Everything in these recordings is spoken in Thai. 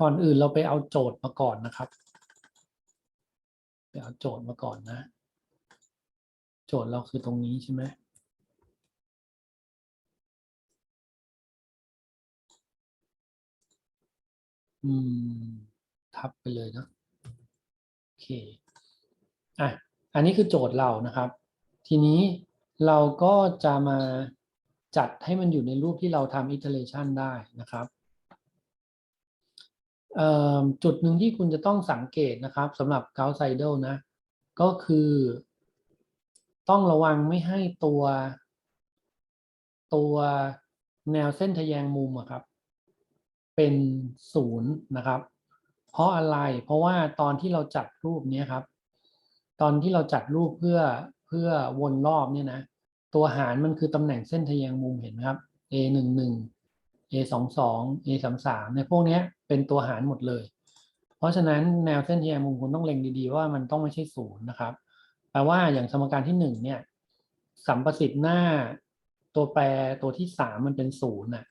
ก่อนอื่นเราไปเอาโจทย์มาก่อนนะครับ ไปเอาโจทย์มาก่อนนะ โจทย์เราคือตรงนี้ใช่ไหมอืม ทับไปเลยเนะ โอเค อะ อันนี้คือโจทย์เรานะครับ ทีนี้เราก็จะมาจัดให้มันอยู่ในรูปที่เราทำ iteration ได้นะครับ จุดหนึ่งที่คุณจะต้องสังเกตนะครับสำหรับ Gauss Seidel นะ ก็คือ ต้องระวังไม่ให้ตัว ตัวแนวเส้นทะแยงมุมอะครับ เป็นศูนย์นะครับ เพราะอะไรเพราะว่าตอนที่เราจัดรูปนี้ครับ ตอนที่เราจัดรูปเพื่อเพื่อวนรอบเนี่ยนะ ตัวหารมันคือตำแหน่งเส้นทะแยงมุมเห็นไหมครับ a หนึ่งหนึ่ง a สองสอง a สามสามในพวกเนี้ย เป็นตัวหารหมดเลย เพราะฉะนั้นแนวเส้นทะแยมุมคุณต้องเล็งดีๆ ว่ามันต้องไม่ใช่ศูนย์นะครับแปลว่าอย่างสมการที่หนึ่งเนี่ยสัมประสิทธิ์หน้าตัวแปรตัวที่สามมันเป็นศูนย์น่ะ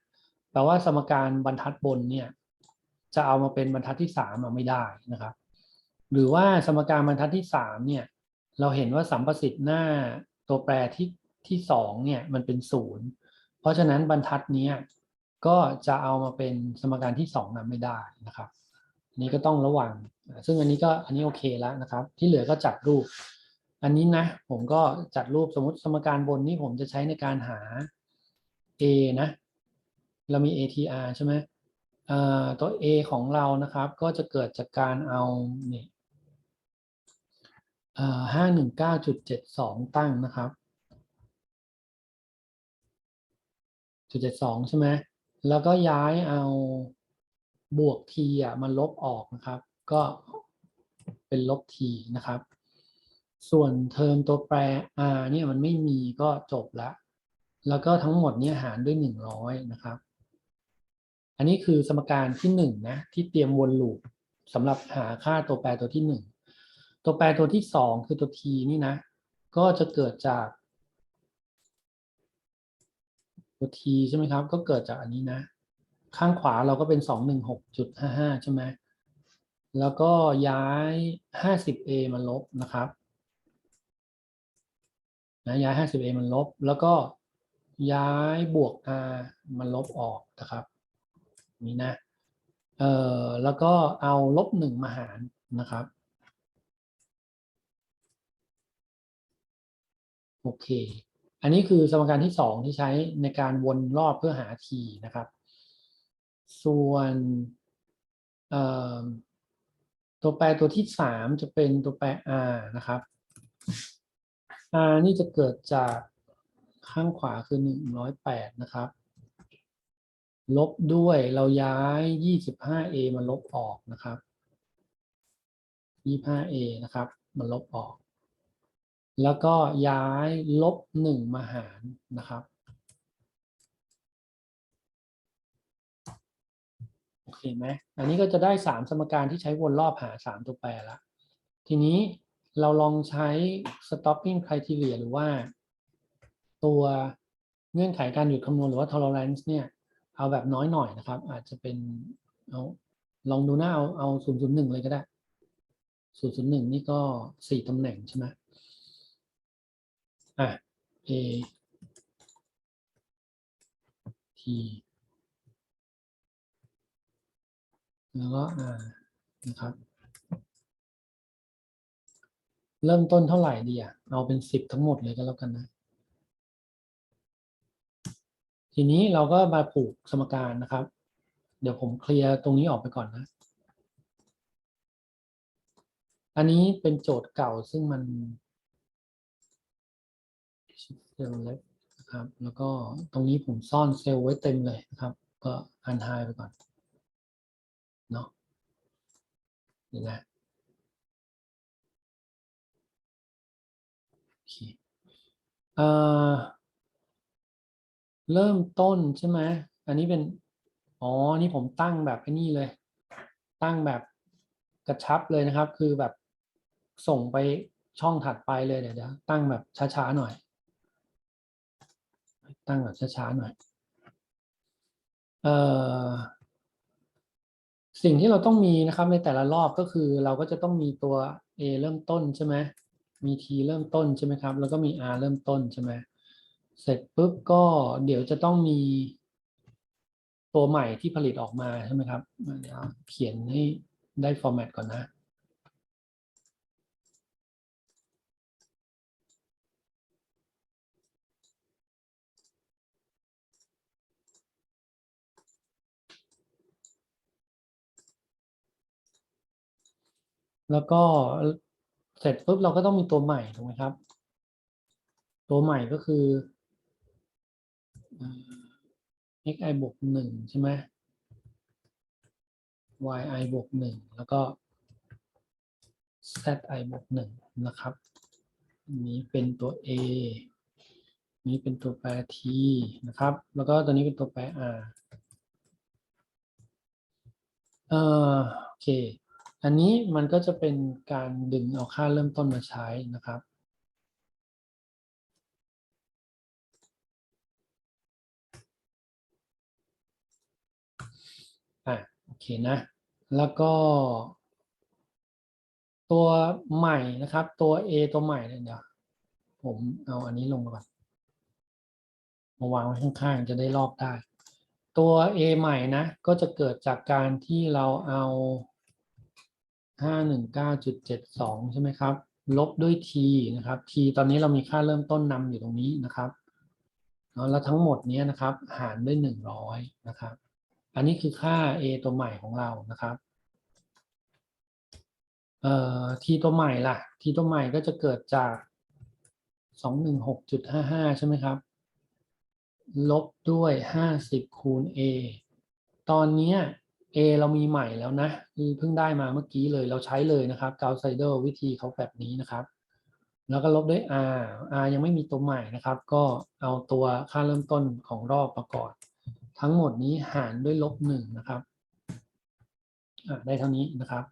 แปลว่าสมการบรรทัดบนเนี่ยจะเอามาเป็นบรรทัดที่สามไม่ได้นะครับ หรือว่าสมการบรรทัดที่สามเนี่ยเราเห็นว่าสัมประสิทธิ์หน้าตัวแปรที่ที่สองเนี่ยมันเป็นศูนย์เพราะฉะนั้นบรรทัดเนี้ย ก็จะเอามาเป็นสมการที่สองนั้นไม่ได้นะครับอันนี้ก็ต้องระวัง ซึ่งอันนี้ก็อันนี้โอเคแล้วนะครับ ที่เหลือก็จัดรูป อันนี้นะ ผมก็จัดรูปสมมติสมการบนนี้ผมจะใช้ในการหา a นะ เรามี atr ใช่ไหมตัว a ของเรานะครับ ก็จะเกิดจากการเอานี่ห้าหนึ่งเก้าจุดเจ็ดสองตั้งนะครับจุดเจ็ดสองใช่ไหม แล้วก็ย้ายเอาบวก t อะมาลบออกนะครับ ก็เป็นลบ t นะครับ ส่วนเทอมตัวแปร r เนี่ยมันไม่มีก็จบละ แล้วก็ทั้งหมดเนี่ยหารด้วยหนึ่งร้อยนะครับ อันนี้คือสมการที่หนึ่งนะที่เตรียมวนลูปสำหรับหาค่าตัวแปรตัวที่หนึ่งตัวแปรตัวที่สองคือตัว t นี่นะ ก็จะเกิดจาก ตัว t ใช่ไหมครับ ก็เกิดจากอันนี้นะ ข้างขวาเราก็เป็นสองหนึ่งหกจุดห้าห้าใช่ไหมแล้วก็ย้ายห้าสิบ a มาลบนะครับนะย้ายห้าสิบ a มันลบ แล้วก็ย้ายบวก r มันลบออกนะครับนี่นะเอ่อแล้วก็เอาลบหนึ่งมาหารนะครับโอเค อันนี้คือสมการที่สองที่ใช้ในการวนรอบเพื่อหา t นะครับ ส่วนตัวแปรตัวที่สามจะเป็นตัวแปร r นะครับ r นี่จะเกิดจากข้างขวาคือหนึ่งร้อยแปดนะครับ ลบด้วยเราย้ายยี่สิบห้า a มาลบออกนะครับยี่ห้า a นะครับมาลบออก แล้วก็ย้ายลบหนึ่งมาหารนะครับ โอเคไหมอันนี้ก็จะได้สามสมการที่ใช้วนรอบหาสามตัวแปรละ ทีนี้เราลองใช้ stopping criteria หรือว่า ตัวเงื่อนไขการหยุดคำนวณหรือว่า tolerance เนี่ย เอาแบบน้อยหน่อยนะครับ อาจจะเป็นเอาลองดูหน้าเอาเอาศูนย์ศูนย์หนึ่งเลยก็ได้ศูนย์ศูนย์หนึ่งนี่ก็สี่ตำแหน่งใช่ไหม อะ A T แล้วก็ R นะครับ เริ่มต้นเท่าไหร่ดีอะ เอาเป็นสิบทั้งหมดเลยก็แล้วกันนะ ทีนี้เราก็มาผูกสมการนะครับ เดี๋ยวผมเคลียร์ตรงนี้ออกไปก่อนนะ อันนี้เป็นโจทย์เก่าซึ่งมัน เซลล์เล็กนะครับ แล้วก็ตรงนี้ผมซ่อนเซลล์ไว้เต็มเลยนะครับ ก็อันไฮไปก่อนเนาะนี่นะโอเคเอ่อเริ่มต้นใช่ไหมอันนี้เป็น อ๋อ นี่ผมตั้งแบบไอ้นี่เลย ตั้งแบบกระชับเลยนะครับ คือแบบส่งไปช่องถัดไปเลยเดี๋ยวเดี๋ยวตั้งแบบช้าๆหน่อย ตั้งแบบช้าๆหน่อยออสิ่งที่เราต้องมีนะครับในแต่ละรอบก็คือเราก็จะต้องมีตัว a เริ่มต้นใช่ไหมมี t เริ่มต้นใช่ไหมครับ แล้วก็มี r เริ่มต้นใช่ไหมเสร็จปุ๊บก็เดี๋ยวจะต้องมีตัวใหม่ที่ผลิตออกมาใช่ไหมครับเดี๋ยวเขียนให้ได้ฟอร์แมตก่อนนะ แล้วก็เสร็จปุ๊บเราก็ต้องมีตัวใหม่ถูกไหมครับ ตัวใหม่ก็คือ xi บวกหนึ่งใช่ไหม yi บวกหนึ่งแล้วก็ zi บวกหนึ่งนะครับนนี้เป็นตัว a นี้เป็นตัวแปร t นะครับ แล้วก็ตัวนี้เป็นตัวแปร r เอ่อโอเค อันนี้มันก็จะเป็นการดึงเอาค่าเริ่มต้นมาใช้นะครับอะโอเคนะ แล้วก็ ตัวใหม่นะครับ ตัว A ตัวใหม่เนี่ยเดี๋ยวผมเอาอันนี้ลงมาก่อนมาวางไว้ข้างๆ จะได้ลอกได้ ตัว A ใหม่นะ ก็จะเกิดจากการที่เราเอา 519.72 ใช่ไหมครับ ลบด้วย t นะครับ t ตอนนี้เรามีค่าเริ่มต้นนำอยู่ตรงนี้นะครับแล้วทั้งหมดนี้นะครับ หารด้วย 100 นะครับ อันนี้คือค่า a ตัวใหม่ของเรานะครับเอ่อ t ตัวใหม่ล่ะ t ตัวใหม่ก็จะเกิดจาก 216.55 ใช่ไหมครับ ลบด้วย 50 คูณ a ตอนนี้ a เรามีใหม่แล้วนะนี่เพิ่งได้มาเมื่อกี้เลยเราใช้เลยนะครับ g a u s s Seidel วิธีเขาแบบนี้นะครับ แล้วก็ลบด้วย r r ยังไม่มีตัวใหม่นะครับ ก็เอาตัวค่าเริ่มต้นของรอบประกอบ ทั้งหมดนี้หารด้วยลบหนึ่งนะครับอะได้เท่านี้นะครับ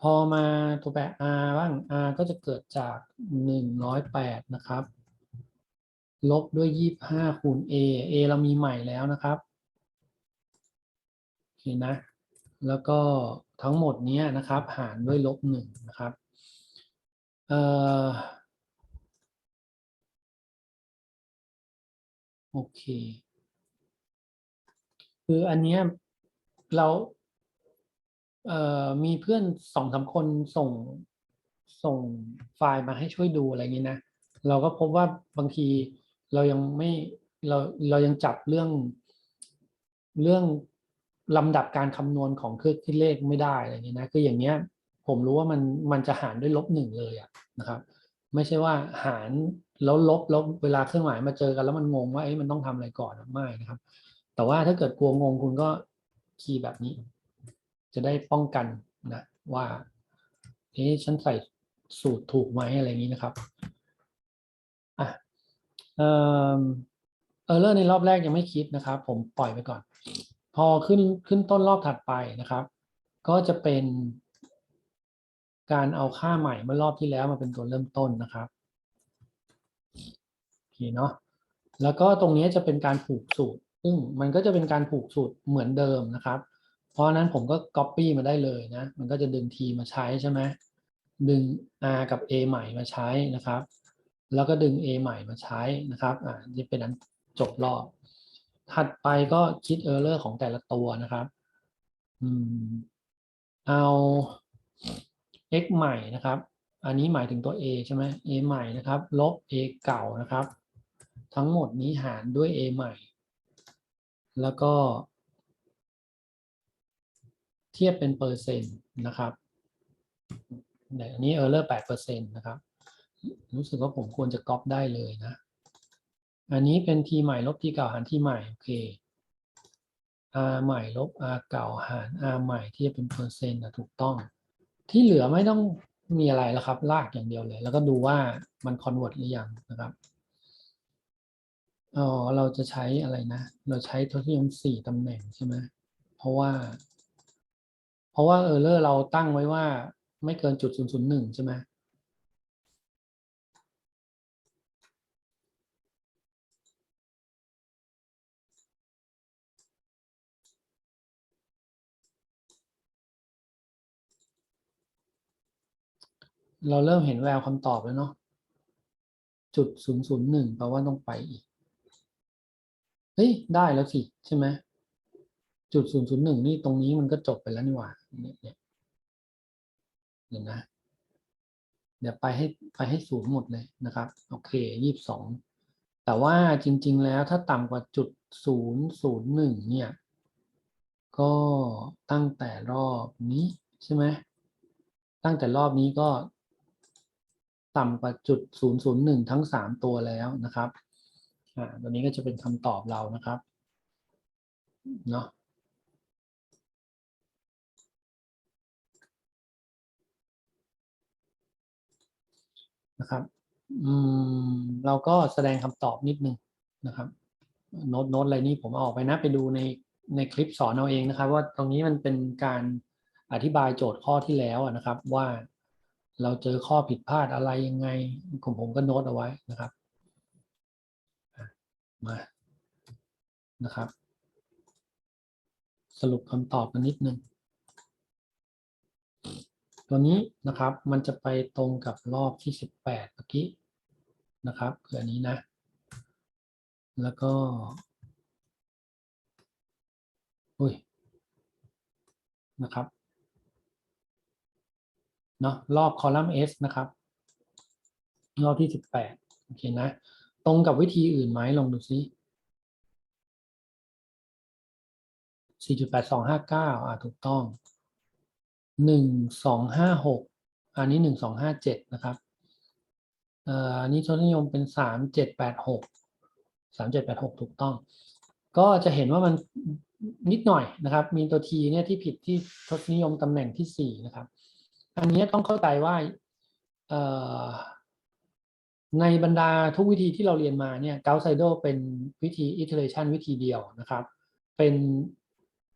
พอมาตัวแปร r บ้าง r ก็จะเกิดจาก 108 นะครับ ลบด้วย 25 คูณ a a เรามีใหม่แล้วนะครับ เคนะ แล้วก็ทั้งหมดนี้นะครับ หารด้วยลบหนึ่งนะครับเอ่อโอเค คืออันเนี้ยเราเอ่อมีเพื่อนสองสามคนส่งส่งไฟล์มาให้ช่วยดูอะไรอย่างนี้นะ เราก็พบว่าบางทีเรายังไม่เราเรายังจับเรื่องเรื่อง ลำดับการคำนวณของเครื่องคิดเลขไม่ได้อะไรอย่างนี้นะคืออย่างเนี้ยผมรู้ว่ามันมันจะหารด้วยลบหนึ่งเลยอะนะครับ ไม่ใช่ว่าหารแล้วลบแล้วเวลาเครื่องหมายมาเจอกันแล้วมันงงว่าเอ้ยมันต้องทำอะไรก่อนไม่นะครับ แต่ว่าถ้าเกิดกลัวงงคุณก็คีย์แบบนี้ จะได้ป้องกันนะว่าเอ๊ะฉันใส่สูตรถูกไหมอะไรอย่างนี้นะครับอะเออเออเลอร์ในรอบแรกยังไม่คิดนะครับ ผมปล่อยไปก่อน พอขึ้นขึ้นต้นรอบถัดไปนะครับ ก็จะเป็นการเอาค่าใหม่เมื่อรอบที่แล้วมาเป็นตัวเริ่มต้นนะครับโอเคเนาะแล้วก็ตรงนี้จะเป็นการผูกสูตร ซึ่งมันก็จะเป็นการผูกสูตรเหมือนเดิมนะครับ เพราะนั้นผมก็ Copy มาได้เลยนะ มันก็จะดึง t มาใช้ใช่ไหมดึง r กับ a ใหม่มาใช้นะครับ แล้วก็ดึง a ใหม่มาใช้นะครับ อ่านี่เป็นอันจบรอบ ถัดไปก็คิด error ของแต่ละตัวนะครับ อืม เอา x ใหม่นะครับ อันนี้หมายถึงตัว a ใช่ไหม a ใหม่นะครับ ลบ a เก่านะครับ ทั้งหมดนี้หารด้วย a ใหม่ แล้วก็ เทียบเป็นเปอร์เซ็นต์นะครับอันนี้ error 8เปอร์เซ็นต์นะครับ รู้สึกว่าผมควรจะก๊อปได้เลยนะ อันนี้เป็น t ใหม่ลบ t เก่าหาร t ใหม่โอเค r ใหม่ลบ r เก่าหาร r ใหม่ทียบเป็นเปอร์เซ็นต์นะถูกต้อง ที่เหลือไม่ต้องมีอะไรแล้วครับ ลากอย่างเดียวเลย แล้วก็ดูว่ามัน convert หรือยังนะครับอ๋อเราจะใช้อะไรนะ เราใช้ทศนิยมสี่ตำแหน่งใช่ไหมเพราะว่า เพราะว่าเออร์เลอร์เราตั้งไว้ว่าไม่เกินจุดศูนย์ศูนย์หนึ่งใช่ไหม เราเริ่มเห็นแววคำตอบแล้วเนาะจุดศูนย์ศูนย์หนึ่งแปลว่าต้องไปอีก เฮ้ย ได้แล้วสิ ใช่ไหมจุดศูนย์ศูนย์หนึ่งนี่ตรงนี้มันก็จบไปแล้วนี่หว่าเนี่ยเนี่ยเดี๋ยวนะ เดี๋ยวไปให้ไปให้ศูนย์หมดเลยนะครับ โอเคยี่สิบสองแต่ว่าจริง ๆ แล้วถ้าต่ำกว่าจุดศูนย์ศูนย์หนึ่งเนี่ย ก็ตั้งแต่รอบนี้ใช่ไหมตั้งแต่รอบนี้ก็ ต่ำกว่าจุดศูนย์ศูนย์หนึ่งทั้งสามตัวแล้วนะครับอ่าตัวนี้ก็จะเป็นคำตอบเรานะครับเนาะนะครับอืมเราก็แสดงคำตอบนิดนึงนะครับโน้ตโน้ตอะไรนี่ผมเอาออกไปนะไปดูในในคลิปสอนเอาเองนะครับ ว่าตรงนี้มันเป็นการอธิบายโจทย์ข้อที่แล้วอะนะครับว่า เราเจอข้อผิดพลาดอะไรยังไงของผมก็โน้ตเอาไว้นะครับมานะครับ สรุปคำตอบกันนิดนึง ตัวนี้นะครับมันจะไปตรงกับรอบที่สิบแปดเมื่อกี้นะครับคืออันนี้นะ แล้วก็อุ้ยนะครับ เนาะรอบคอลัมน์ S นะครับ รอบที่สิบแปดโอเคนะ ตรงกับวิธีอื่นไหมลองดูซิสี่จุดแปดสองห้าเก้าอ่าถูกต้องหนึ่งสองห้าหกอันนี้หนึ่งสองห้าเจ็ดนะครับเอ่ออันนี้ทศนิยมเป็นสามเจ็ดแปดหกสามเจ็ดแปดหกถูกต้อง ก็จะเห็นว่ามันนิดหน่อยนะครับ มีตัวทีเนี่ยที่ผิดที่ทศนิยมตำแหน่งที่สี่นะครับ อันนี้ต้องเข้าใจว่าในบรรดาทุกวิธีที่เราเรียนมาเนี่ยเกาไซโดเป็นวิธี iteration วิธีเดียวนะครับ เป็น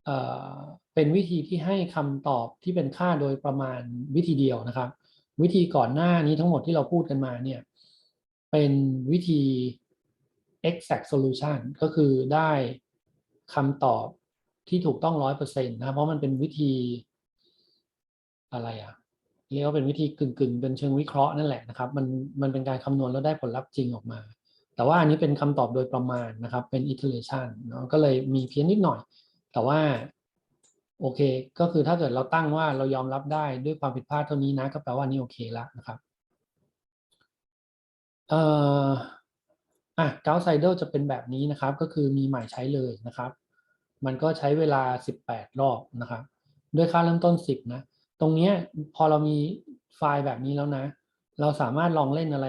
เอ่อเป็นวิธีที่ให้คำตอบที่เป็นค่าโดยประมาณวิธีเดียวนะครับ วิธีก่อนหน้านี้ทั้งหมดที่เราพูดกันมาเนี่ยเป็นวิธี exact solution ก็คือได้คำตอบที่ถูกต้องร้อยเปอร์เซ็นต์นะเพราะมันเป็นวิธีอะไรอะ เรียกว่าเป็นวิธีกึ่งกึ่งๆ เป็นเชิงวิเคราะห์นั่นแหละนะครับ มันมันเป็นการคำนวณแล้วได้ผลลัพธ์จริงออกมา แต่ว่าอันนี้เป็นคำตอบโดยประมาณนะครับ เป็น iteration เนาะก็เลยมีเพี้ยนนิดหน่อย แต่ว่าโอเค ก็คือถ้าเกิดเราตั้งว่าเรายอมรับได้ด้วยความผิดพลาดเท่านี้นะก็แปลว่านี่โอเคล้วนะครับเอ่ออะเกาไซเดลจะเป็นแบบนี้นะครับ ก็คือมีใหม่ใช้เลยนะครับ มันก็ใช้เวลา 18 รอบนะครับ ด้วยค่าเริ่มต้น 10 นะ ตรงนี้พอเรามีไฟล์แบบนี้แล้วนะ เราสามารถลองเล่นอะไร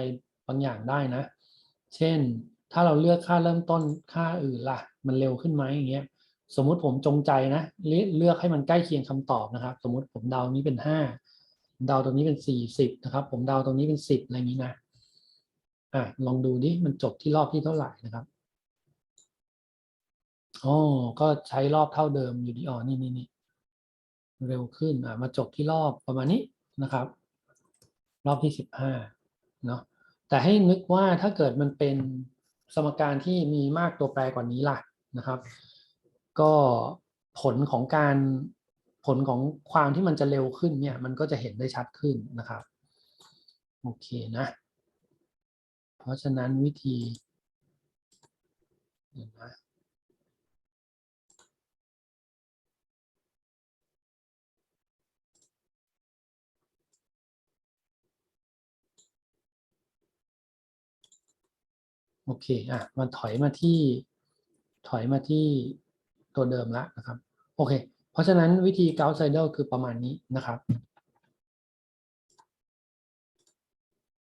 บางอย่างได้นะ เช่น ถ้าเราเลือกค่าเริ่มต้นค่าอื่นล่ะ มันเร็วขึ้นไหมอย่างเงี้ย สมมุติผมจงใจนะ เลือกให้มันใกล้เคียงคำตอบนะครับ สมมุติผมเดานี้เป็นห้าเดาตรงนี้เป็นสี่สิบนะครับ ผมเดาตรงนี้เป็นสิบอะไรอย่างนี้นะอะลองดูดิมันจบที่รอบที่เท่าไหร่นะครับอ๋อก็ใช้รอบเท่าเดิมอยู่ดีอ๋อนี่นี่นี่ เร็วขึ้นมาจบที่รอบประมาณนี้นะครับ รอบที่สิบห้าเนาะแต่ให้นึกว่าถ้าเกิดมันเป็นสมการที่มีมากตัวแปรกว่านี้ล่ะนะครับ ก็ผลของการผลของความที่มันจะเร็วขึ้นเนี่ย มันก็จะเห็นได้ชัดขึ้นนะครับ โอเคนะ เพราะฉะนั้นวิธีเดี๋ยวนะ โอเคอะมันถอยมาที่ถอยมาที่ตัวเดิมแล้วนะครับ โอเค เพราะฉะนั้นวิธีเกาไซเดลคือประมาณนี้นะครับ